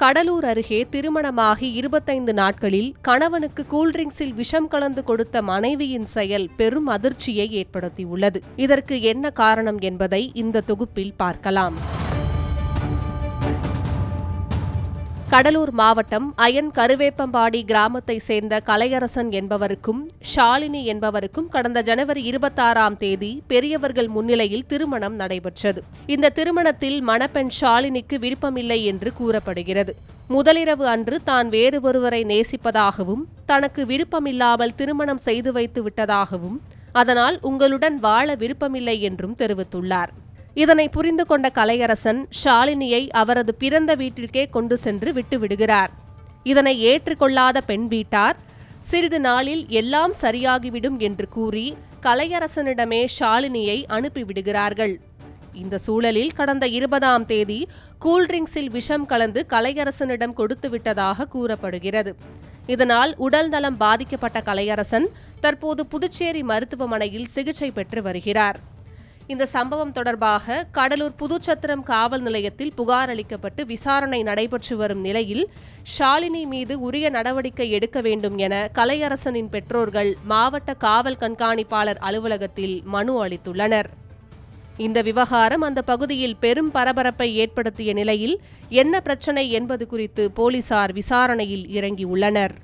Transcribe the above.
கடலூர் அருகே திருமணமாகி இருபத்தைந்து நாட்களில் கணவனுக்கு கூல்ட்ரிங்க்ஸில் விஷம் கலந்து கொடுத்த மனைவியின் செயல் பெரும் அதிர்ச்சியை ஏற்படுத்தியுள்ளது. இதற்கு என்ன காரணம் என்பதை இந்த தொகுப்பில் பார்க்கலாம். கடலூர் மாவட்டம் அயன் கருவேப்பம்பாடி கிராமத்தை சேர்ந்த கலையரசன் என்பவருக்கும் ஷாலினி என்பவருக்கும் கடந்த ஜனவரி இருபத்தாறாம் தேதி பெரியவர்கள் முன்னிலையில் திருமணம் நடைபெற்றது. இந்த திருமணத்தில் மணப்பெண் ஷாலினிக்கு விருப்பமில்லை என்று கூறப்படுகிறது. முதலிரவு அன்று தான் வேறு ஒருவரை நேசிப்பதாகவும் தனக்கு விருப்பமில்லாமல் திருமணம் செய்து வைத்து விட்டதாகவும் அதனால் உங்களுடன் வாழ விருப்பமில்லை என்றும் தெரிவித்துள்ளார். இதனை புரிந்து கொண்ட கலையரசன் ஷாலினியை அவரது பிறந்த வீட்டிற்கே கொண்டு சென்று விட்டுவிடுகிறார் இதனை ஏற்றுக்கொள்ளாத பெண் வீட்டார் சிறிது நாளில் எல்லாம் சரியாகிவிடும் என்று கூறி கலையரசனிடமே ஷாலினியை அனுப்பிவிடுகிறார்கள் இந்த சூழலில் கடந்த இருபதாம் தேதி கூல்ட்ரிங்க்ஸில் விஷம் கலந்து கலையரசனிடம் கொடுத்து விட்டதாக கூறப்படுகிறது. இதனால் உடல் நலம் பாதிக்கப்பட்ட கலையரசன் தற்போது புதுச்சேரி மருத்துவமனையில் சிகிச்சை பெற்று வருகிறார். இந்த சம்பவம் தொடர்பாக கடலூர் புதுச்சத்திரம் காவல் நிலையத்தில் புகார் அளிக்கப்பட்டு விசாரணை நடைபெற்று வரும் நிலையில் ஷாலினி மீது உரிய நடவடிக்கை எடுக்க வேண்டும் என கலையரசனின் பெற்றோர்கள் மாவட்ட காவல் கண்காணிப்பாளர் அலுவலகத்தில் மனு அளித்துள்ளனர். இந்த விவகாரம் அந்த பகுதியில் பெரும் பரபரப்பை ஏற்படுத்திய நிலையில் என்ன பிரச்சனை என்பது குறித்து போலீசார் விசாரணையில் இறங்கியுள்ளனர்.